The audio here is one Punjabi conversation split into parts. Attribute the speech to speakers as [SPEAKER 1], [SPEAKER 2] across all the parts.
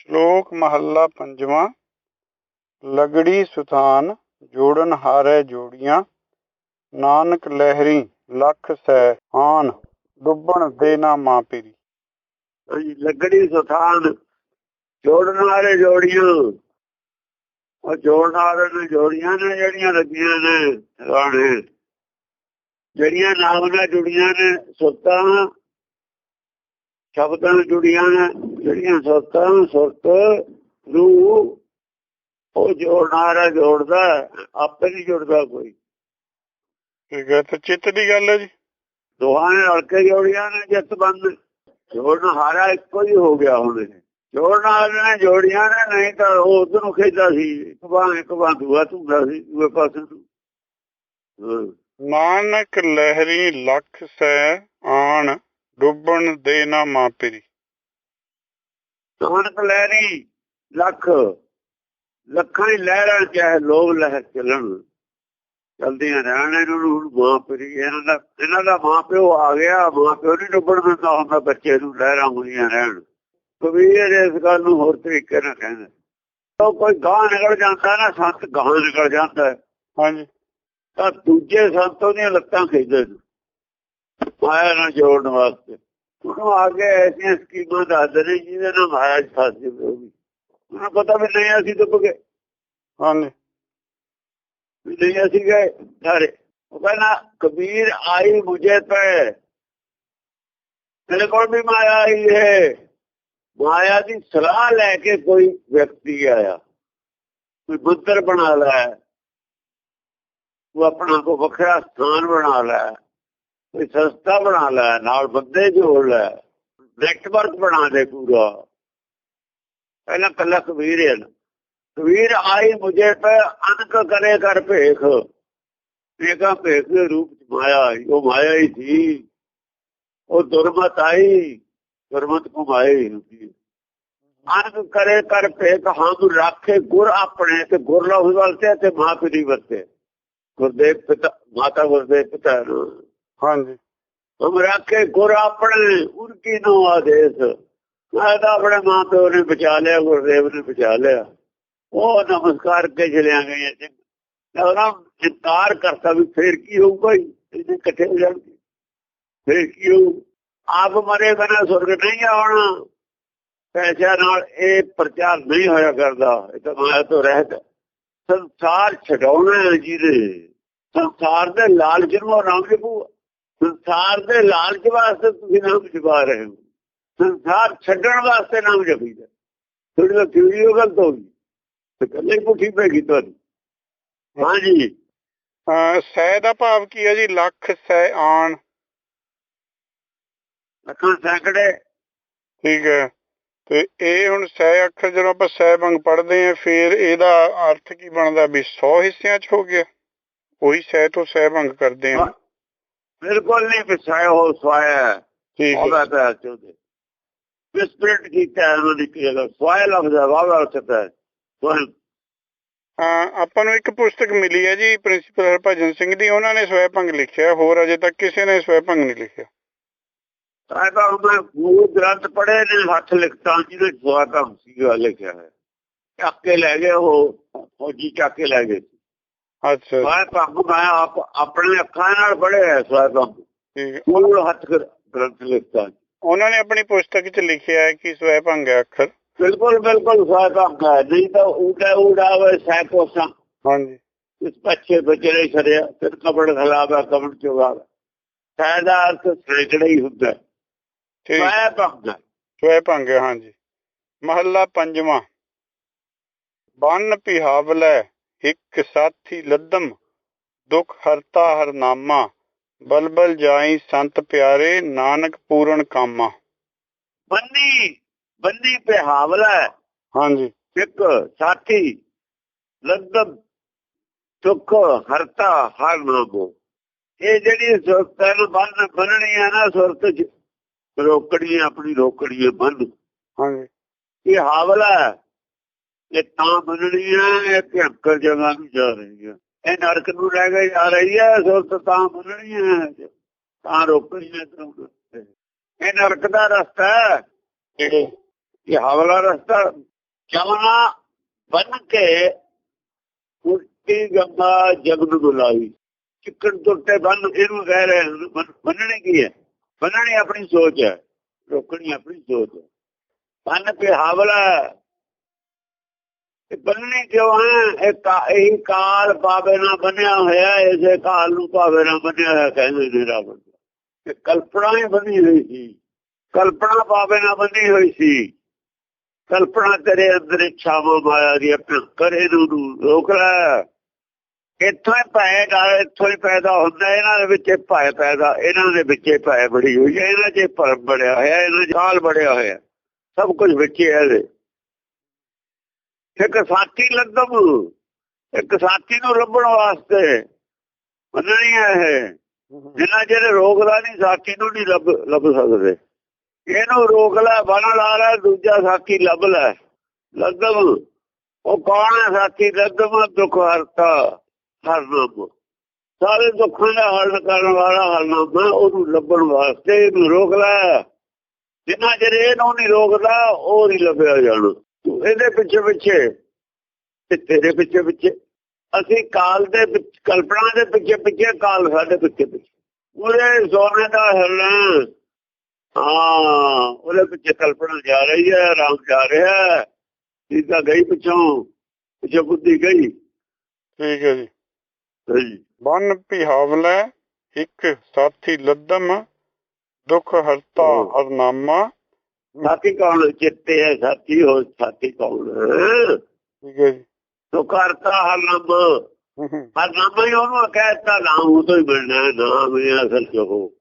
[SPEAKER 1] ਸ਼ਲੋਕ ਮਹੱਲਾ ਪੰਜਵਾਂ ਲਗੜੀ ਸੁਥਾਨ ਜੋੜਨ ਹਾਰੇ ਜੋੜੀਆਂ ਨਾਨਕ ਲਹਿਰੀ ਲੱਖ ਸੈ ਆਨ ਡੁੱਬਣ ਦੇ ਨਾ ਮਾਂ ਪੀਰੀ।
[SPEAKER 2] ਹਾਂਜੀ, ਸੁਥਾਨ ਜੋੜਨ ਵਾਲੇ ਜੋੜੀਆਂ। ਉਹ ਜੋੜਨ ਵਾਲੇ ਨੇ ਜੋੜੀਆਂ ਨੇ ਜਿਹੜੀਆਂ ਲੱਗੀਆਂ ਨੇ ਰਾਣੇ। ਜਿਹੜੀਆਂ ਨਾਮ ਨਾਲ ਜੁੜੀਆਂ ਨੇ ਸੁਤਾਂ ਸ਼ਬਦਾਂ ਨਾਲ ਜੁੜੀਆਂ ਨੇ ਜਿਹੜੀਆਂ ਸੁਰਤਾਂ ਸੁਰਤ ਨੂੰ ਉਹ ਜੋੜਨ ਵਾਲਾ ਜੋੜਦਾ ਆਪੇ ਨਹੀਂ ਜੁੜਦਾ ਕੋਈ।
[SPEAKER 1] ਠੀਕ ਹੈ ਤੇ ਚਿੱਤ ਦੀ ਗੱਲ ਹੈ ਜੀ?
[SPEAKER 2] ਦੋਹਾਂ ਨੇ ਰਲ ਕੇ ਜੋੜੀਆਂ ਨੇ ਜਿੱਤ ਬੰਦ। ਜੋੜਨ ਹਾਰਾ ਇੱਕੋ ਹੀ ਹੋ ਗਿਆ ਹੁਣ ਇਹ। ਜੋੜਨ ਵਾਲੇ ਨੇ ਜੋੜੀਆਂ ਨੇ ਨਹੀਂ ਤਾਂ ਉਹ ਉਧਰ ਨੂੰ ਖੇਡਦਾ ਸੀ। ਇੱਕ ਬਾਂ ਇੱਕ ਬਾਂ ਦੂਆ ਧੁੰਦਾ ਸੀ ਦੂਏ ਪਾਸੇ ਨੂੰ। ਹਾਂ।
[SPEAKER 1] ਨਾਨਕ ਲਹਿਰੀ ਲੱਖ ਸੈ ਆਣ ਡੁੱਬਣ ਦੇ ਨਾ ਮਾਂ ਪੀਰੀ।
[SPEAKER 2] ਨਾਨਕ ਲਹਿਰੀ ਲੱਖ। ਲੱਖਾਂ ਹੀ ਲਹਿਰਾਂ ਚਾਹੇ ਲੋਭ ਲਹਿਰ ਚੱਲਣ। ਚਲਦੀਆਂ ਰਹਿਣ ਇਹਨਾਂ ਨੂੰ ਮਾਂ ਪਰੀ ਇਹਨਾਂ ਦਾ ਇਹਨਾਂ ਦਾ ਮਾਂ ਪਿਓ ਆ ਗਿਆ ਮਾਂ ਪਿਓ ਨਹੀਂ ਡੁੱਬਣ ਦਿੰਦਾ ਹੁੰਦਾ ਬੱਚੇ ਨੂੰ ਲਹਿਰਾਂ ਹੁੰਦੀਆਂ ਰਹਿਣ। ਕਬੀਰ ਇਸ ਗੱਲ ਨੂੰ ਹੋਰ ਤਰੀਕੇ ਨਾਲ ਕਹਿੰਦਾ। ਉਹ ਕੋਈ ਗਾਂ ਨਿਕਲ ਜਾਂਦਾ ਨਾ ਸੰਤ ਗਾਂ ਨਿਕਲ ਜਾਂਦਾ।
[SPEAKER 1] ਹਾਂਜੀ।
[SPEAKER 2] ਤਾਂ ਦੂਜੇ ਸੰਤੋਂ ਦੀਆਂ ਲੱਤਾਂ ਖਿੱਚਦੇ ਨੇ। ਮਾਇਆ ਨਾਲ ਜੋੜਨ ਵਾਸਤੇ। ਉਹਨੂੰ ਅੱਗੇ ਐਸੀਆਂ ਸਕੀਮਾਂ ਦੱਸਦੇ ਨੇ ਜਿਹਦੇ ਨਾਲ ਮਾਇਆ ਚ ਫਸ ਜਾਵੇ ਉਹ ਵੀ ਉਹਨੂੰ ਪਤਾ ਵੀ ਨਹੀਂ ਅਸੀਂ ਡੁੱਬ ਗਏ
[SPEAKER 1] ਹਾਂਜੀ
[SPEAKER 2] ਵੀ ਨਹੀਂ ਅਸੀਂ ਗਏ ਸਾਰੇ ਉਹ ਕਹਿੰਦਾ ਕਬੀਰ ਆਈ ਮੁਝੇ ਪੈ ਤੇਰੇ ਕੋਲ ਵੀ ਮਾਇਆ ਆਈ ਹੈ ਮਾਇਆ ਦੀ ਸਲਾਹ ਲੈ ਕੇ ਕੋਈ ਵਿਅਕਤੀ ਆਇਆ ਕੋਈ ਬੁੱਧਰ ਬਣਾ ਲੈ ਉਹ ਆਪਣਾ ਕੋ ਵੱਖਰਾ ਸਥਾਨ ਬਣਾ ਲੈ ਕੋਈ ਸੰਸਥਾ ਬਣਾ ਲੈ, ਨਾਲ ਬੰਦੇ ਜੋੜ ਲੈ ਨੈਟਵਰਕ ਬਣਾ ਦੇ ਪੂਰਾ। ਪਹਿਲਾਂ ਕੱਲਾ ਕਬੀਰ ਹੈ ਕਬੀਰ ਆਈ ਮੁਝੇ ਪੈ ਅਨਕ ਕਰੇ ਕਰ ਭੇਖ। ਇਹਦਾ ਭੇਖ ਦੇ ਰੂਪ ਚ ਮਾਇਆ ਉਹ ਮਾਇਆ ਹੀ ਸੀ। ਉਹ ਦੁਰਮਤ ਆਈ, ਦੁਰਮਤ ਕੁਮਾਈ ਹੁੰਦੀ ਅਨਕ ਕਰੇ ਕਰ ਭੇਖ ਹਮ ਰਾਖੇ ਗੁਰ ਆਪਣੇ ਤੇ ਗੁਰ ਲਫ਼ਜ਼ ਵਰਤੇ ਤੇ ਮਾਂ ਪਿਤੀ ਵਰਤੇ। ਗੁਰਦੇਵ ਪਿਤਾ, ਮਾਤਾ ਗੁਰਦੇਵ ਪਿਤਾ ਨੂੰ।
[SPEAKER 1] ਹਾਂਜੀ।
[SPEAKER 2] ਹਮ ਰਾਖੇ ਗੁਰ ਆਪਣੇ ਉਨਕੀ ਨੂੰ ਆਦੇਸ਼। ਮੈਂ ਤਾਂ ਆਪਣੇ ਮਾਂ ਪਿਓ ਨੇ ਬਚਾ ਲਿਆ, ਗੁਰਦੇਵ ਨੇ ਬਚਾ ਲਿਆ। ਉਹ ਨਮਸਕਾਰ ਕੇ ਚਲਿਆ ਗਏ ਤੇ ਉਹਨਾਂ ਇਨਕਾਰ ਕਰਤਾ ਵੀ ਫੇਰ ਕੀ ਹੋਊਗਾ ਇਹਦੇ ਇਕੱਠੇ ਹੋ ਜਾਣਗੇ ਫੇਰ ਕੀ ਹੋਊ? ਆਪ ਮਰੇ ਬਿਨਾ ਸੁਰਗ ਨਹੀਂ ਆਉਣਾ। ਪੈਸਿਆਂ ਨਾਲ ਇਹ ਪ੍ਰਚਾਰ ਨਹੀਂ ਹੋਇਆ ਕਰਦਾ। ਇਹ ਤਾਂ ਮਾਇਆ ਤੋਂ ਰਹਿਤ। ਹੈ। ਸੰਸਾਰ ਛਡਾਉਣਾ ਜਿਹਦੇ ਸੰਸਾਰ ਦੇ ਲਾਲਚ ਨੂੰ ਉਹ ਨਾਮ ਸੰਸਾਰ ਦੇ ਲਾਲਚ ਵਾਸਤੇ ਤੁਸੀਂ ਨਾਮ ਜਪਾ ਰਹੇ ਹੋ। ਸੰਸਾਰ ਛੱਡਣ ਵਾਸਤੇ ਨਾਮ ਜਪੀਦਾ। ਥੋੜੀ ਜਿਹੀ ਥਿਊਰੀ ਉਹ ਗਲਤ ਹੋ ਗਈ। ਤੇ ਕੱਲੇ ਪੁੱਠੀ ਪੈ ਗਈ ਤੁਹਾਨੂੰ ਹਾਂਜੀ
[SPEAKER 1] ਸੈ ਦਾ ਭਾਵ ਕੀ ਹੈ ਜੀ? ਲੱਖ ਸੈ ਆਣ।
[SPEAKER 2] ਲੱਖਾਂ ਸੈਂਕੜੇ
[SPEAKER 1] ਠੀਕ ਹੈ। ਤੇ ਇਹ ਹੁਣ ਸੈ ਅੱਖਰ ਜਦੋਂ ਆਪਾਂ ਸੈ ਬੰਗ ਪੜ੍ਹਦੇ ਆ ਫਿਰ ਇਹਦਾ ਅਰਥ ਕੀ ਬਣਦਾ? ਵੀ 100 ਹਿੱਸਿਆਂ 'ਚ ਹੋ ਗਿਆ। ਉਹੀ ਸੈ ਤੋਂ ਸੈ ਭੰਗ ਕਰਦੇ ਆ
[SPEAKER 2] ਬਿਲਕੁਲ ਨਹੀਂ ਵਿਸਾਇਆ ਹੋ ਸਵਾਇਆ
[SPEAKER 1] ਠੀਕ ਹੈ।
[SPEAKER 2] ਉਹਦਾ ਤਾਂ ਚੋਦੇ ਵਿਸਪ੍ਰਿਟ ਕੀਤਾ ਉਹਨਾਂ ਦੀ ਕੀ ਗੱਲ ਸਵਾਇਆ ਲਫ਼ਜ਼ ਹੈ। ਵਾਵਾ ਉਚਤ ਹੈ
[SPEAKER 1] ਆਪਾਂ ਨੂੰ ਇੱਕ ਪੁਸਤਕ ਮਿਲੀ ਹੈ ਜੀ ਪ੍ਰਿੰਸੀਪਲ ਹਰਭਜਨ ਸਿੰਘ ਦੀ ਉਹਨਾਂ ਨੇ ਸਵੈ ਭੰਗ ਲਿਖਿਆ ਹੋਰ ਅਜੇ ਤੱਕ ਕਿਸੇ ਨੇ ਸਵੈ ਭੰਗ ਨਹੀਂ ਲਿਖਿਆ।
[SPEAKER 2] ਤਾਂ ਤਾਂ ਮੈਂ ਮੂਲ ਗ੍ਰੰਥ ਪੜ੍ਹੇ ਨੇ ਹੱਥ ਲਿਖਤਾਂ ਜਿਹਦੇ ਸਵਾਤਾ ਸੀਗਾ ਲਿਖਿਆ ਹੈ। ਚੱਕ ਕੇ ਲੈ ਗਏ ਉਹ ਫੌਜੀ ਚੱਕ ਕੇ ਲੈ ਗਏ।
[SPEAKER 1] ਅੱਛਾ।
[SPEAKER 2] ਮੈਂ ਭੰਗ ਮੈਂ ਆਪ ਆਪਣੇ ਅੱਖਾਂ ਨਾਲ ਪੜ੍ਹਿਆ
[SPEAKER 1] ਠੀਕ
[SPEAKER 2] ਹੱਥ ਗ੍ਰੰਥ ਲਿਖਤਾਂ
[SPEAKER 1] ਉਹਨਾਂ ਨੇ ਆਪਣੀ ਪੁਸਤਕ 'ਚ ਲਿਖਿਆ ਹੈ ਕਿ ਸਵੈ ਭੰਗ ਹੈ ਅੱਖਰ।
[SPEAKER 2] ਬਿਲਕੁਲ ਬਿਲਕੁਲ ਸਵਾਤਾ ਹੈ। ਨਹੀਂ ਤਾਂ ਉਡਾ ਉਡਾਵੇ ਸੈਕੋਸਾਂ
[SPEAKER 1] ਹਾਂਜੀ।
[SPEAKER 2] ਇਸ ਬੱਚੇ ਬਚਰੇ ਛੜਿਆ ਫਿਰ ਕਬੜ ਖਲਾਵਾ ਕਬੜ ਚੁਗਾਵਾ। ਸਾਡਾ ਅਰਥ ਸੈਕੜਾ ਹੀ ਹੁੰਦਾ
[SPEAKER 1] ਠੀਕ।
[SPEAKER 2] ਮੈਂ ਭੰਗ
[SPEAKER 1] ਸਵੈ ਭੰਗ ਹੈ, ਹਾਂਜੀ। ਮਹੱਲਾ ਪੰਜਵਾਂ। ਬੰਨ ਪਿਹਾਵਲੇ ਇੱਕ ਸਾਥੀ ਲੱਦਮ ਦੁਖ ਹਰਤਾ ਹਰਨਾਮਾ ਬਲਬਲ ਜਾਈ ਸੰਤ ਪਿਆਰੇ ਨਾਨਕ ਪੂਰਨ ਕਾਮਾ।
[SPEAKER 2] ਬੰਨੀ ਬੰਨੀ ਤੇ ਹਾਵਲਾ ਹੈ।
[SPEAKER 1] ਹਾਂਜੀ।
[SPEAKER 2] ਇੱਕ ਸਾਥੀ ਲੰਦਮ ਸੁਖ ਹਰਤਾ ਹਰ ਨਾਮੋ ਇਹ ਜਿਹੜੀ ਸੁਰਤ ਨਾ ਬੰਨ ਬੰਨਣੀ ਹੈ ਨਾ ਸੁਰਤ ਚ। ਰੋਕੜੀ ਆਪਣੀ ਰੋਕੜੀ ਬੰਨ।
[SPEAKER 1] ਹਾਂਜੀ।
[SPEAKER 2] ਇਹ ਹਾਵਲਾ ਹੈ। ਇਹ ਤਾਂ ਬੰਨਣੀ ਹੈ ਇਹ ਭਿਆਨਕ ਜਗ੍ਹਾ ਨੂੰ ਜਾ ਰਹੀ ਹੈ ਇਹ ਨਰਕ ਨੂੰ ਲੈ ਕੇ ਜਾ ਰਹੀ ਹੈ ਸੁਰਤ ਤਾਂ ਬੰਨਣੀ ਹੈ ਤਾਂ ਰੋਕਣੀ ਹੈ ਤੁਹਾਨੂੰ। ਇਹ ਨਰਕ ਦਾ ਰਸਤਾ ਹੈ। ਇਹ ਹਵਲਾ ਰਸਤਾ। ਚਵਨਾ ਬਨ ਕੇ ਉਲਟੀ ਗੰਗਾ ਜਗਨ ਬੁਲਾਈ। ਚਿੱਕੜ ਟੁੱਟੇ ਬੰਨ ਇਹਨੂੰ ਕਹਿ ਰਹੇ ਬੰਨਣੇ ਕੀ ਹੈ? ਬੰਨਣੀ ਆਪਣੀ ਸੋਚ ਹੈ। ਰੋਕਣੀ ਆਪਣੀ ਸੋਚ ਹੈ। ਬੰਨ ਕੇ ਹਵਲਾ ਬੰਨਣੇ ਕਿਉਂ ਹੈ? ਇਹ ਕਾਲ ਪਾਵੇ ਨਾਲ ਬੰਨਿਆ ਹੋਇਆ, ਇਸੇ ਕਾਲ ਨੂੰ ਪਾਵੇ ਨਾਲ ਬੰਨਿਆ ਹੋਇਆ ਕਹਿੰਦੇ ਨੇ ਰਾਵਣ ਇਹ ਕਲਪਨਾ ਹੀ ਬੰਨੀ ਹੋਈ ਸੀ। ਕਲਪਨਾ ਪਾਵੇ ਨਾ ਬੰਨੀ ਹੋਈ ਸੀ। ਕਲਪਨਾ ਤੇਰੇ ਅੰਦਰ ਇੱਛਾਵਾਂ ਮਾਇਆ ਦੀ ਕਰੇ ਨੂੰ ਰੋਕ ਲੈ। ਇੱਥੋਂ ਹੀ ਭੈ ਗਾ- ਇੱਥੋਂ ਹੀ ਪੈਦਾ ਹੁੰਦਾ, ਇਹਨਾਂ ਦੇ ਵਿੱਚ ਭੈ ਪੈਦਾ, ਇਹਨਾਂ ਦੇ ਵਿੱਚ ਭੈ ਬੜੀ ਹੋਈ ਹੈ, ਇਹਨਾਂ 'ਚ ਭਰਮ ਬੜਿਆ ਹੋਇਆ, ਇਹਨਾਂ 'ਚ ਕਾਲ ਬੜਿਆ ਹੋਇਆ। ਸਭ ਕੁਝ ਵਿੱਚ ਹੈ ਇਹਦੇ। ਇੱਕ ਸਾਥੀ ਲੱਦਮ ਇੱਕ ਸਾਥੀ ਨੂੰ ਲੱਭਣ ਵਾਸਤੇ। ਮੰਨਣੀ ਹੈ ਇਹ। ਜਿੰਨਾ ਜਿਹੜੇ ਰੋਕਦਾ ਨਹੀਂ, ਸਾਥੀ ਨੂੰ ਨਹੀਂ ਲੱਭ ਲੱਭ ਸਕਦੇ। ਇਹਨੂੰ ਰੋਕ ਲੈ, ਬਣ ਲਾ ਲੈ, ਦੂਜਾ ਸਾਥੀ ਲੱਭ ਲੈ। ਲੱਦਮ ਉਹ ਕੌਣ ਹੈ ਸਾਥੀ? ਲੱਦਮ ਦੁੱਖ ਹਰਤਾ ਹਰਨਾਮ ਸਾਰੇ ਦੁੱਖਾਂ ਦਾ ਹੱਲ ਕਰਨ ਵਾਲਾ ਹਰਨਾਮਾ ਉਹਨੂੰ ਲੱਭਣ ਵਾਸਤੇ ਇਹਨੂੰ ਰੋਕ ਲੈ। ਜਿੰਨਾ ਚਿਰ ਇਹਨੂੰ ਨਹੀਂ ਰੋਕਦਾ, ਉਹ ਨਹੀਂ ਲੱਭਿਆ ਜਾਣਾ। ਤੂੰ ਇਹਦੇ ਪਿੱਛੇ ਪਿੱਛੇ ਤੇ ਤੇਰੇ ਪਿੱਛੇ ਪਿੱਛੇ। ਅਸੀਂ ਕਾਲ ਦੇ ਵਿੱਚ ਕਲਪਨਾ ਦੇ ਪਿੱਛੇ ਪਿੱਛੇ ਕਾਲ ਸਾਡੇ ਪਿੱਛੇ ਪਿੱਛੇ। ਉਹਦੇ ਸੋਨੇ ਦਾ ਹਿਰਨਾ। ਹਾਂ ਉਹਦੇ ਪਿੱਛੇ ਕਲਪਨਾ ਜਾ ਰਹੀ ਹੈ ਰਾਮ ਜਾ ਰਿਹਾ ਹੈ। ਸੀਤਾ ਗਈ ਪਿੱਛੋਂ ਪਿੱਛੇ ਬੁੱਧੀ ਗਈ।
[SPEAKER 1] ਠੀਕ ਹੈ ਜੀ। ਬੰਨ ਪਿਹਾਵਲੇ ਇੱਕ ਸਾਥੀ ਲੱਦਮ ਦੁੱਖ ਹਰਤਾ ਹਰਨਾਮਾ
[SPEAKER 2] ਸਾਥੀ ਕੌਣ ਚਿੱਤੇ ਹੈ? ਸਾਥੀ ਹੋ ਸਾਥੀ ਕੌਣ? ਹੈ?
[SPEAKER 1] ਠੀਕ ਹੈ ਜੀ।
[SPEAKER 2] ਤੋ ਕਰਤਾ ਹਰਨਾਮ।
[SPEAKER 1] ਹੂੰ ਹੂੰ
[SPEAKER 2] ਹਰਨਾਮ ਹੀ ਉਹਨੂੰ ਕਹਿਤਾ ਨਾਮ ਉਹ ਤੋਂ ਹੀ ਹੈ, ਨਾਮ ਹੀ ਅਸਲ ਚ ਉਹ।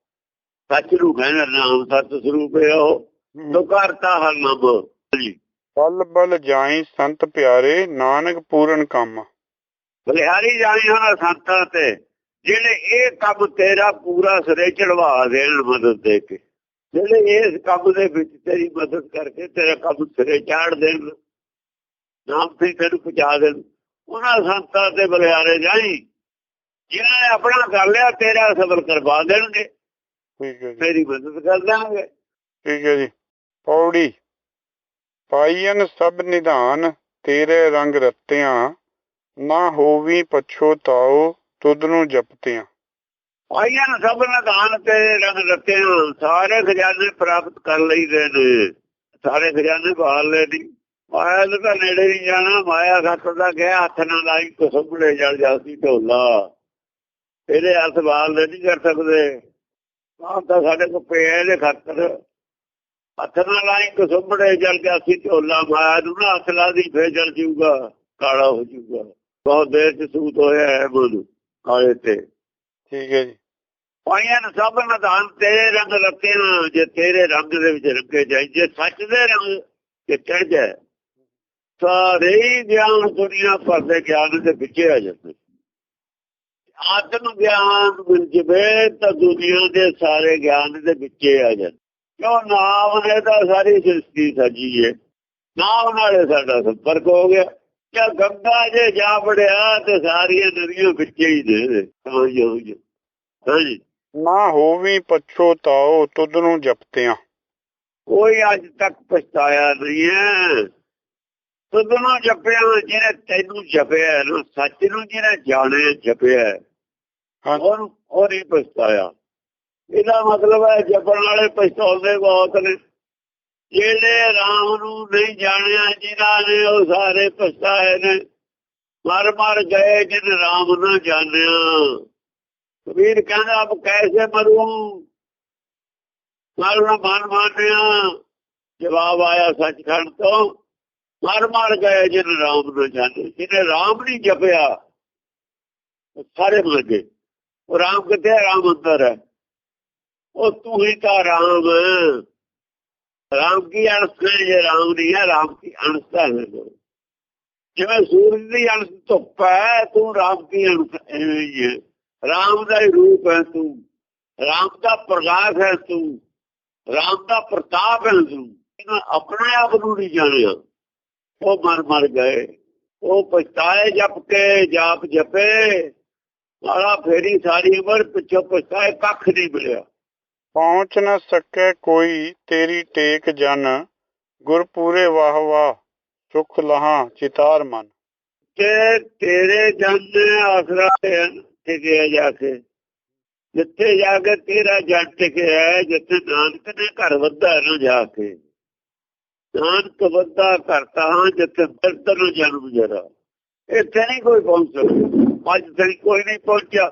[SPEAKER 2] ਸੱਚ ਨੂੰ ਕਹਿੰਦਾ ਨਾਮ ਸਤ ਸਰੂਪ ਹੈ ਉਹ। ਤੋ ਕਰਤਾ ਹਰਨਾਮ। ਜੀ
[SPEAKER 1] ਬਲ ਬਲ ਜਾਈ ਸੰਤ ਪਿਆਰੇ ਨਾਨਕ ਪੂਰਨ ਕੰਮ।
[SPEAKER 2] ਬਲਿਹਾਰੀ ਜਾਣੀ ਹੁਣ ਸੰਤਾਂ ਤੇ ਜਿਹੜੇ ਇਹ ਕੰਮ ਤੇਰਾ ਪੂਰਾ ਸਿਰੇ ਚੜਵਾ ਦੇਣ ਮਦਦ ਦੇ ਕੇ। ਜਿਹੜੇ ਇਸ ਕੰਮ ਦੇ ਵਿੱਚ ਤੇਰੀ ਮਦਦ ਕਰਕੇ ਤੇਰਾ ਕੰਮ ਸਿਰੇ ਚਾੜ ਦੇਣ ਨਾਮ ਤੇ ਤੈਨੂੰ ਪਹੁੰਚਾ ਦੇਣ ਉਹਨਾਂ ਸੰਤਾਂ ਤੇ ਬਲਿਹਾਰੇ ਜਾਈ ਜਿਨ੍ਹਾਂ ਨੇ ਆਪਣਾ ਕਰ ਲਿਆ ਤੇਰਾ ਸਬਰ ਕਰਵਾ ਦੇਣਗੇ।
[SPEAKER 1] ਠੀਕ ਹੈ
[SPEAKER 2] ਤੇਰੀ ਮਦਦ ਕਰ ਦੇਣਗੇ
[SPEAKER 1] ਠੀਕ ਹੈ ਜੀ। ਪੌੜੀ ਪਾਈਨ ਸਭ ਨਿਧਾਨ ਤੇਰੇ ਰੰਗ ਰਤਿਆਂ ਨਾ ਹੋਵੀ ਪਛੋਤਾਓ ਤੁਧ ਨੂੰ ਜਪਤਿਆਂ।
[SPEAKER 2] ਆਈਆਂ ਸਭ ਨੇ ਤੇ ਰੰਗ ਰੱਤੇ ਸਾਰੇ ਖਜ਼ਾਨੇ ਪ੍ਰਾਪਤ ਕਰ ਲਈਦੇ ਨੇ। ਸਾਰੇ ਖਜ਼ਾਨੇ ਬਾਹਰ ਲੈ ਦੀ ਮਾਇਆ ਨੂੰ ਤਾਂ ਨੇੜੇ ਨਹੀਂ ਜਾਣਾ। ਮਾਇਆ ਘੱਟ ਦਾ ਗਿਆ ਹੱਥ ਨਾਲ ਲਾਈ ਕੁਸਬੜੇ ਜਲ ਜਾਂਦੀ ਢੋਲਾ। ਇਹਦੇ ਹੱਥ ਬਾਹਰ ਨਹੀਂ ਕਰ ਸਕਦੇ। ਆਹ ਤਾਂ ਸਾਡੇ ਕੋ ਪਿਆ ਇਹਦੇ ਖਾਤਰ। ਹੱਥ ਨਾਲ ਲਾਈ ਕੁਸਬੜੇ ਜਲ ਜਾਂਦੀ ਢੋਲਾ। ਮਾਇਆ ਨੂੰ ਨਾ ਹੱਥ ਲਾ ਦੀ, ਫੇਰ ਜਲ ਜੂਗਾ, ਕਾਲਾ ਹੋ ਜੂਗਾ। ਬਹੁਤ ਦੇਰ ਚ ਸੂਤ ਹੋਇਆ ਹੈ ਬੋਲੂ। ਕਾਲੇ ਤੇ
[SPEAKER 1] ਠੀਕ ਹੈ ਜੀ।
[SPEAKER 2] ਪਾਈਆਂ ਸਭ ਨਿਧਾਨ ਤੇਰੇ ਰੰਗ ਰੱਤੇ ਜੇ ਤੇਰੇ ਰੰਗ ਦੇ ਵਿੱਚ ਰੱਖੇ ਜਾਈ, ਜੇ ਸੱਚ ਦੇ ਰੰਗ ਤੇ ਚੜ ਜਾਏ, ਸਾਰੇ ਗਿਆਨ ਦੁਨੀਆ ਭਰ ਦੇ ਗਿਆਨ ਦੇ ਵਿੱਚੇ ਆ ਜਾਂਦੇ। ਆਤਮ ਗਿਆਨ ਮਿਲ ਤਾਂ ਦੁਨੀਆ ਦੇ ਸਾਰੇ ਗਿਆਨ ਦੇ ਵਿੱਚ ਆ ਜਾਂਦੇ। ਕਿਉਂ? ਨਾਮ ਨੇ ਤਾਂ ਸਾਰੀ ਸ੍ਰਿਸ਼ਟੀ ਸਜੀ ਹੈ ਨਾਮ ਨਾਲੇ ਸਾਡਾ ਸੰਪਰਕ ਹੋ ਗਿਆ। ਜੇ ਗੰਗਾ ਜੇ ਜਾ ਵੜਿਆ ਤੇ ਸਾਰੀਆਂ ਨਦੀਆਂ ਵਿੱਚੇ ਹੀ ਨੇ ਸਮਝ ਹੋਈ ਹਾਂਜੀ
[SPEAKER 1] ਨਾ ਹੋਵੀ ਪਛੋਤਾਓ ਤੁਧ ਨੂੰ ਜਪਤਿਆਂ।
[SPEAKER 2] ਕੋਈ ਅੱਜ ਤੱਕ ਪਛਤਾਇਆ ਨਹੀਂ ਹੈ। ਤੁਧਨੂੰ ਜਪਿਆ ਜਿਹਨੇ ਤੈਨੂੰ ਜਪਿਆ ਨਾ ਸੱਚ ਨੂੰ ਜਿਹਨੇ ਜਾਣਿਆ ਜਪਿਆ ਉਹਨੂੰ ਉਹ ਨਹੀਂ ਪਛਤਾਇਆ। ਇਹਦਾ ਮਤਲਬ ਹੈ ਜਪਣ ਵਾਲੇ ਪਛਤਾਉਂਦੇ ਬਹੁਤ ਨੇ। ਜਿਹੜੇ ਰਾਮ ਨੂੰ ਨਹੀਂ ਜਾਣਿਆ, ਜਿਨ੍ਹਾਂ ਨੇ ਉਹ ਸਾਰੇ ਪਛਤਾਏ ਨੇ, ਮਰ ਮਰ ਗਏ ਜਿਨ ਰਾਮ ਨਾ ਜਾਣਿਆ। ਕਬੀਰ ਕਹਿੰਦਾ ਅਬ ਕੈਸੇ ਮਰੂੰ? ਮਰਨਾ ਮਨ ਮਾਨਿਆ। ਜਵਾਬ ਆਇਆ ਸੱਚਖੰਡ ਤੋਂ, ਮਰ ਮਰ ਗਏ ਜਿਨ ਰਾਮ ਨਾ ਜਾਣਿਆ। ਜਿਹਨੇ ਰਾਮ ਨਹੀਂ ਜਪਿਆ ਸਾਰੇ ਮਰ ਗਏ। ਉਹ ਰਾਮ ਕਿੱਥੇ ਰਾਮ ਅੰਦਰ ਹੈ। ਉਹ ਤੂੰ ਹੀ ਤਾਂ ਰਾਮ ਹੈ। ਰਾਮ ਕੀ ਅਣਸ ਜੇ ਰਾਮ ਨਹੀਂ ਹੈ, ਰਾਮ ਕੀ ਅਣਸਤਾ ਹੈ ਜਿਵੇਂ ਸੂਰਜ ਦੀ ਅਣਸ ਧੁੱਪ ਹੈ, ਤੂੰ ਰਾਮ ਕੀ ਅਣਸ ਐਵੇਂ ਹੀ ਹੈ। ਰਾਮ ਦਾ ਹੀ ਰੂਪ ਹੈ ਤੂੰ। ਰਾਮ ਦਾ ਪ੍ਰਕਾਸ਼ ਹੈ ਤੂੰ। ਰਾਮ ਦਾ ਪ੍ਰਤਾਪ ਹੈ ਤੂੰ। ਇਹਨਾਂ ਆਪਣੇ ਆਪ ਨੂੰ ਨਹੀਂ ਜਾਣਿਆ। ਉਹ ਮਰ ਮਰ ਗਏ। ਉਹ ਪਛਤਾਏ ਜਪ ਕੇ, ਜਾਪ ਜਪੇ। ਮਾਲਾ ਫੇਰੀ ਸਾਰੀ ਉਮਰ ਪਿੱਛੋਂ ਪਛਤਾਏ, ਕੱਖ ਨਹੀਂ ਮਿਲਿਆ।
[SPEAKER 1] ਪਹੁੰਚ ਨਾ ਸਕੇ ਕੋਈ ਤੇਰੀ ਟੇਕ ਜਨ। ਗੁਰ ਵਾਹ ਵਾਹ ਸੁਖ ਲਹਾ ਚਿਤਾਰ ਮਨ।
[SPEAKER 2] ਤੇ ਤੇਰੇ ਜਨ ਆਸਰਾ ਟਿਕਿਆ ਜਾ ਕੇ। ਜਿੱਥੇ ਜਾ ਕੇ ਤੇਰਾ ਜਨ ਟਿਕਿਆ ਹੈ, ਜਿੱਥੇ ਨਾਨਕ ਨੇ ਘਰ ਵੱਧਾ ਨਾ ਜਾ ਕੇ। ਨਾਨਕ ਵੱਧਾ ਕਰਤਾ ਹਾਂ ਜਿੱਥੇ ਬਿਰਤ ਨੂੰ ਜਨਮ ਜਰਾ। ਇੱਥੇ ਨਹੀਂ ਕੋਈ ਪਹੁੰਚ ਸਕਦਾ। ਅੱਜ ਤੱਕ ਕੋਈ ਨਹੀਂ ਪਹੁੰਚਿਆ।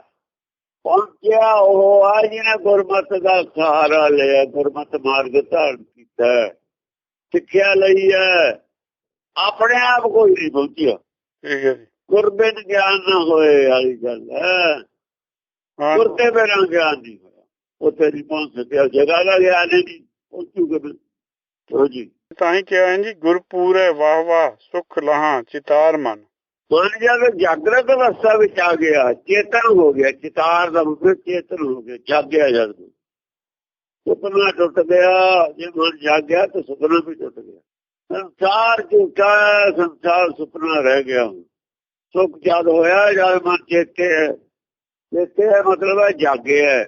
[SPEAKER 2] ਪਹੁੰਚਿਆ ਉਹ ਆ ਜਿਹਨੇ ਗੁਰਮਤ ਦਾ ਸਹਾਰਾ ਲਿਆ ਗੁਰਮਤ ਮਾਰਗ ਧਾਰਨ ਕੀਤਾ ਹੈ। ਸਿੱਖਿਆ ਲਈ ਹੈ। ਆਪਣੇ ਆਪ ਕੋਈ ਨਹੀਂ ਪਹੁੰਚਿਆ।
[SPEAKER 1] ਠੀਕ ਹੈ ਜੀ।
[SPEAKER 2] ਗੁਰਬਿਨ ਗਿਆਨ ਨਾ ਹੋਏ ਵਾਲੀ ਗੱਲ ਹੈ।
[SPEAKER 1] ਹਾਂ।
[SPEAKER 2] ਗੁਰਤੇ ਬਿਨਾਂ ਗਿਆਨ ਨਹੀਂ ਹੋਇਆ। ਉੱਥੇ ਨਹੀਂ ਪਹੁੰਚ ਸਕਿਆ ਜਗ੍ਹਾ ਦਾ ਗਿਆਨ ਹੀ ਨਹੀਂ ਪਹੁੰਚੂ ਕਦੇ ਹਾਂਜੀ
[SPEAKER 1] ਤਾਂ ਹੀ ਕਿਹਾ ਹੈ ਜੀ ਗੁਰਪੂਰੇ ਵਾਹ ਵਾਹ ਸੁਖ ਲਹਾ ਚਿਤਾਰ ਮਨ।
[SPEAKER 2] ਮਨ ਜਦ ਜਾਗਰਤ ਅਵਸਥਾ ਵਿੱਚ ਆ ਗਿਆ, ਚੇਤਨ ਹੋ ਗਿਆ, ਚਿਤਾਰ ਦਾ ਮਤਲਬ ਚੇਤਨ ਹੋ ਗਿਆ, ਜਾਗਿਆ ਜਦ ਸੁਪਨਾ ਟੁੱਟ ਗਿਆ, ਜੇ ਮਨ ਜਾਗਿਆ ਤਾਂ ਸੁਪਨਾ ਵੀ ਟੁੱਟ ਗਿਆ। ਸੰਸਾਰ ਝੂਠਾ ਸੰਸਾਰ ਸੁਪਨਾ ਰਹਿ ਗਿਆ। ਸੁਖ ਜਦ ਹੋਇਆ, ਜਦ ਮਨ ਚੇਤੇ ਹੈ। ਚੇਤੇ ਹੈ ਮਤਲਬ ਹੈ ਜਾਗਿਆ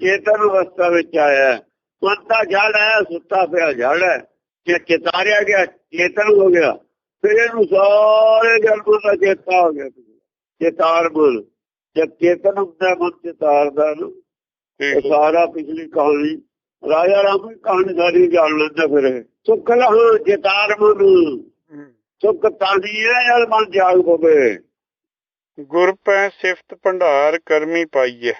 [SPEAKER 2] ਚੇਤਨ ਅਵਸਥਾ ਵਿੱਚ ਆਇਆ ਹੈ। ਮਨ ਤਾਂ ਜੜ ਹੈ, ਸੁੱਤਾ ਪਿਆ ਜੜ ਹੈ। ਜੇ ਚਿਤਾਰਿਆ ਗਿਆ, ਚੇਤਨ ਹੋ ਗਿਆ। ਫਿਰ ਇਹਨੂੰ ਸਾਰੇ ਜਨਮਾਂ ਦਾ ਚੇਤਾ ਹੋ ਗਿਆ ਚੇਤਾਰ ਬੋਲ। ਜਦ ਚੇਤਨ ਹੁੰਦਾ ਮਨ ਚੇਤਾਰਦਾ ਨੂੰ
[SPEAKER 1] ਠੀਕ।
[SPEAKER 2] ਇਹ
[SPEAKER 1] ਹੈ
[SPEAKER 2] ਸਾਰਾ ਪਿਛਲੀ ਕਹਾਣੀ ਰਾਜਾ ਰਾਮ ਦੀ ਕਹਾਣੀ ਸਾਰੀ ਜਾਣ ਲੈਂਦਾ ਫਿਰ। ਸੁੱਖ ਲਹੁ ਚੇਤਾਰ ਮਨ। ਸੁੱਖ ਤਾਣੀ ਹੈ ਜਦ ਮਨ ਜਾਗ ਪਵੇ।
[SPEAKER 1] ਗੁਰ ਪੈ ਸਿਫਤ ਭੰਡਾਰ ਕਰਮੀ ਪਾਈਐ।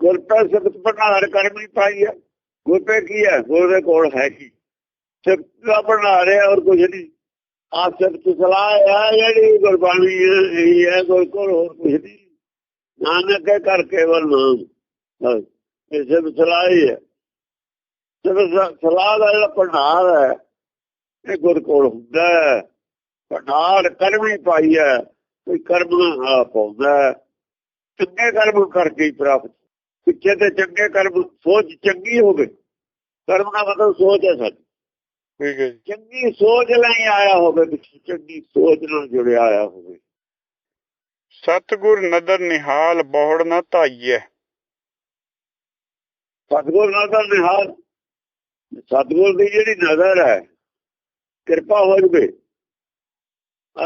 [SPEAKER 2] ਗੁਰ ਪੈ ਸਿਫਤ ਭੰਡਾਰ ਕਰਮੀ ਪਾਈ ਹੈ ਗੁਰ ਪੈ ਕੀ ਹੈ? ਗੁਰ ਦੇ ਕੋਲ ਹੈ ਕੀ? ਸਿਫਤ ਦਾ ਭੰਡਾਰ ਹੈ ਔਰ ਕੁਝ ਨਹੀਂ। ਆ ਸਿਫਤ ਸਲਾਹ ਹੈ ਜਿਹੜੀ ਗੁਰਬਾਣੀ ਹੈ, ਇਹੀ ਹੈ ਗੁਰ ਕੋਲ ਹੋਰ ਕੁਝ ਨਹੀਂ। ਨਾਨਕ ਕਰ ਕੇਵਲ ਨਾਮ। ਇਹ ਸਿਫਤ ਸਲਾਹ ਹੀ ਹੈ। ਸਿਫਤ ਸਲਾਹ ਦਾ ਜਿਹੜਾ ਭੰਡਾਰ ਹੈ, ਇਹ ਗੁਰ ਕੋਲ ਹੁੰਦਾ ਹੈ। ਭੰਡਾਰ ਕਰਮੀ ਪਾਈ ਹੈ, ਕੋਈ ਕਰਮ ਆ ਪਾਉਂਦਾ ਚੰਗੇ ਕਰਮ ਕਰਕੇ ਪ੍ਰਾਪਤ। ਪਿੱਛੇ ਤੇ ਚੰਗੇ ਕਰਮ ਸੋਚ ਚੰਗੀ ਹੋਵੇ। ਕਰਮ ਦਾ ਮਤਲਬ ਸੋਚ ਹੈ ਸਾਡੀ।
[SPEAKER 1] ਠੀਕ ਹੈ ਜੀ।
[SPEAKER 2] ਚੰਗੀ ਸੋਚ ਲਈ ਆਇਆ ਹੋਵੇ ਪਿੱਛੇ ਚੰਗੀ ਸੋਚ ਨਾਲ ਜੁੜਿਆ ਆਇਆ ਹੋਵੇ।
[SPEAKER 1] ਸਤਗੁਰ ਨਦਰ ਨਿਹਾਲ ਬਹੁੜ ਨਾ ਧਾਈਐ।
[SPEAKER 2] ਸਤਗੁਰ ਤਾਂ ਨਿਹਾਲ। ਸਤਗੁਰ ਦੀ ਜਿਹੜੀ ਨਜ਼ਰ ਹੈ ਕਿਰਪਾ ਹੋ ਜਵੇ।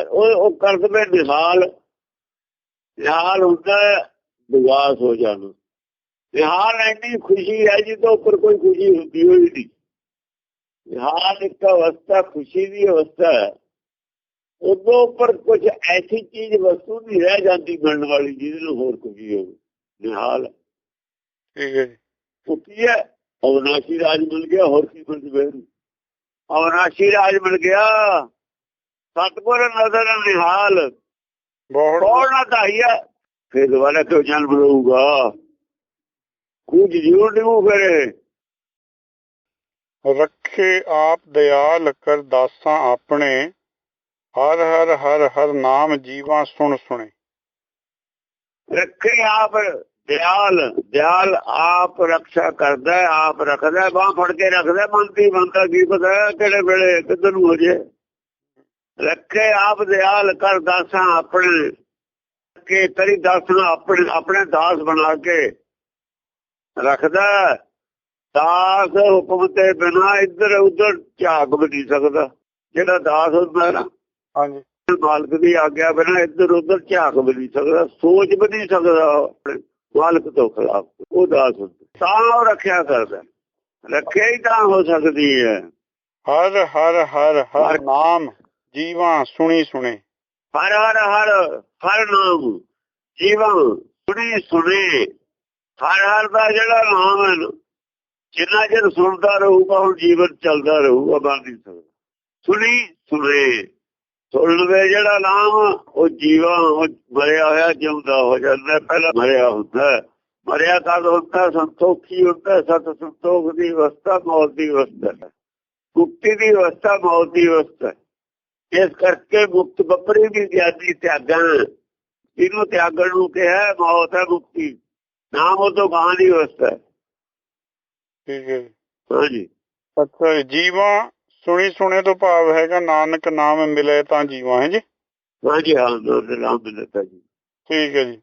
[SPEAKER 2] ਉਹ ਉਹ ਕਰ ਦਵੇ ਨਿਹਾਲ। ਨਿਹਾਲ ਹੁੰਦਾ ਹੈ, ਵਿਗਾਸ ਹੋ ਜਾਣਾ। ਨਿਹਾਲ ਇੰਨੀ ਖੁਸ਼ੀ ਹੈ ਜੀ ਤੋਂ ਉੱਪਰ ਕੋਈ ਖੁਸ਼ੀ ਹੁੰਦੀ ਹੋਈ ਨਹੀਂ। ਨਿਹਾਲ ਇੱਕ ਅਵਸਥਾ ਖੁਸ਼ੀ ਦੀ ਅਵਸਥਾ ਹੈ। ਉਦੋਂ ਉੱਪਰ ਕੁਝ ਐਸੀ ਚੀਜ਼ ਵਸਤੂ ਨਹੀਂ ਰਹਿ ਜਾਂਦੀ ਮਿਲਣ ਵਾਲੀ ਜਿਹਦੇ ਨੂੰ ਹੋਰ ਖੁਸ਼ੀ ਹੋਵੇ ਨਿਹਾਲ
[SPEAKER 1] ਠੀਕ ਹੈ
[SPEAKER 2] ਉਹ ਕੀ ਹੈ? ਅਵਨਾਸ਼ੀ ਰਾਜ ਮਿਲ ਗਿਆ ਹੋਰ ਕੀ ਮਿਲ ਜਵੇ ਅਵਨਾਸ਼ੀ ਰਾਜ ਮਿਲ ਗਿਆ। ਸਤਗੁਰ ਨਜ਼ਰ ਨਿਹਾਲ। ਕੌਣ ਨਾ ਧਾਈਆ ਫਿਰ ਦੁਬਾਰਾ ਕਿਉਂ ਜਨਮ ਲਊਗਾ? ਕੁਝ ਜੀਵ ਨਿਭੂ ਫਿਰੇ।
[SPEAKER 1] ਰੱਖੇ ਆਪ ਦਿਆਲ ਕਰ ਦਾਸਾਂ ਆਪਣੇ, ਹਰ ਹਰ ਹਰ ਹਰ ਨਾਮ ਜੀਵਾਂ ਸੁਣ ਸੁਣੇ।
[SPEAKER 2] ਰੱਖੇ ਆਪ ਦਿਆਲ ਦਿਆਲ ਆਪ ਰੱਖਿਆ ਕਰਦਾ, ਆਪ ਰੱਖਦਾ, ਬਾਹ ਫੜ ਕੇ ਰੱਖਦਾ ਮਨ ਦੀ ਕੀ ਪਤਾ ਕਿਹੜੇ ਵੇਲੇ ਕਿੱਧਰ ਨੂੰ ਹੋ ਜੇ। ਰੱਖੇ ਆਪ ਦਿਆਲ ਕਰ ਦਾਸਾਂ ਆਪਣੇ ਕੇ ਤੇਰੀ ਦਾਸ ਨੂੰ ਆਪਣੇ ਆਪਣੇ ਦਾਸ ਬਣਾ ਕੇ ਰੱਖਦਾ। ਦਾਸ ਹੁਕਮ ਤੇ ਬਿਨਾ ਇੱਧਰ ਉੱਧਰ ਝਾਕ ਵੀ ਨਹੀਂ ਸਕਦਾ। ਜਿਹੜਾ ਦਾਸ ਹੁੰਦਾ ਹੈ ਨਾ
[SPEAKER 1] ਹਾਂਜੀ।
[SPEAKER 2] ਮਾਲਕ ਦੀ ਆਗਿਆ ਬਿਨਾ ਇੱਧਰ ਉੱਧਰ ਝਾਕ ਵੀ ਨਹੀਂ ਸਕਦਾ ਸੋਚ ਵੀ ਨਹੀਂ ਸਕਦਾ ਮਾਲਕ ਤੋਂ ਖਿਲਾਫ ਉਹ ਦਾਸ ਹੁੰਦਾ। ਤਾਂ ਰੱਖਿਆ ਕਰਦਾ। ਰੱਖਿਆ ਹੀ ਤਾਂ ਹੋ ਸਕਦੀ ਹੈ।
[SPEAKER 1] ਹਰ ਹਰ ਹਰ ਹਰ ਨਾਮ ਜੀਵਾਂ ਸੁਣੀ ਸੁਣੇ।
[SPEAKER 2] ਹਰ ਹਰ ਹਰ ਹਰ ਨਾਮ ਜੀਵਨ ਸੁਣੀ ਸੁਣੇ। ਹਰ ਹਰ ਦਾ ਜਿਹੜਾ ਨਾਮ ਹੈ ਜਿੰਨਾ ਚਿਰ ਸੁਣਦਾ ਰਹੂਗਾ ਉਹ ਜੀਵਨ ਚੱਲਦਾ ਰਹੂਗਾ, ਬਣ ਨਹੀਂ ਸਕਦਾ। ਸੁਣੀ, ਸੁਣੇ। ਸੁਣ ਲਵੇ ਜਿਹੜਾ ਨਾਮ, ਉਹ ਜੀਵਾ, ਉਹ ਮਰਿਆ ਹੋਇਆ ਜਿਉਂਦਾ ਹੋ ਜਾਂਦਾ, ਪਹਿਲਾਂ ਮਰਿਆ ਹੁੰਦਾ। ਮਰਿਆ ਕਦ ਹੁੰਦਾ, ਸੰਤੋਖੀ ਹੁੰਦਾ, ਸਤ ਸੰਤੋਖ ਦੀ ਅਵਸਥਾ, ਮੌਤ ਦੀ ਅਵਸਥਾ। ਮੁਕਤੀ ਦੀ ਅਵਸਥਾ, ਮੌਤ ਦੀ ਅਵਸਥਾ। ਇਸ ਕਰਕੇ ਮੁਕਤ ਬੱਪਰੀ ਵੀ ਗਿਆਨੀ ਤਿਆਗਾਂ ਇਹਨੂੰ ਤਿਆਗਣ ਨੂੰ ਕਿਹਾ, ਮੌਤ ਹੈ ਮੁਕਤੀ। ਨਾਮ ਉਹ ਤੋਂ ਗਾਂ ਦੀ ਅਵਸਥਾ ਹੈ।
[SPEAKER 1] ਠੀਕ ਹੈ ਜੀ
[SPEAKER 2] ਹਾਂਜੀ।
[SPEAKER 1] ਅੱਛਾ ਜੀ, ਜੀਵਾਂ ਸੁਣੀ ਸੁਣੇ ਤੋਂ ਭਾਵ ਹੈਗਾ ਨਾਨਕ ਨਾਮ ਮਿਲੇ ਤਾਂ ਜੀਵਾਂ ਹੈ ਜੀ?
[SPEAKER 2] ਹਾਂਜੀ ਹਾਂ ਨਾਮ ਮਿਲਦਾ ਜੀ।
[SPEAKER 1] ਠੀਕ ਹੈ ਜੀ।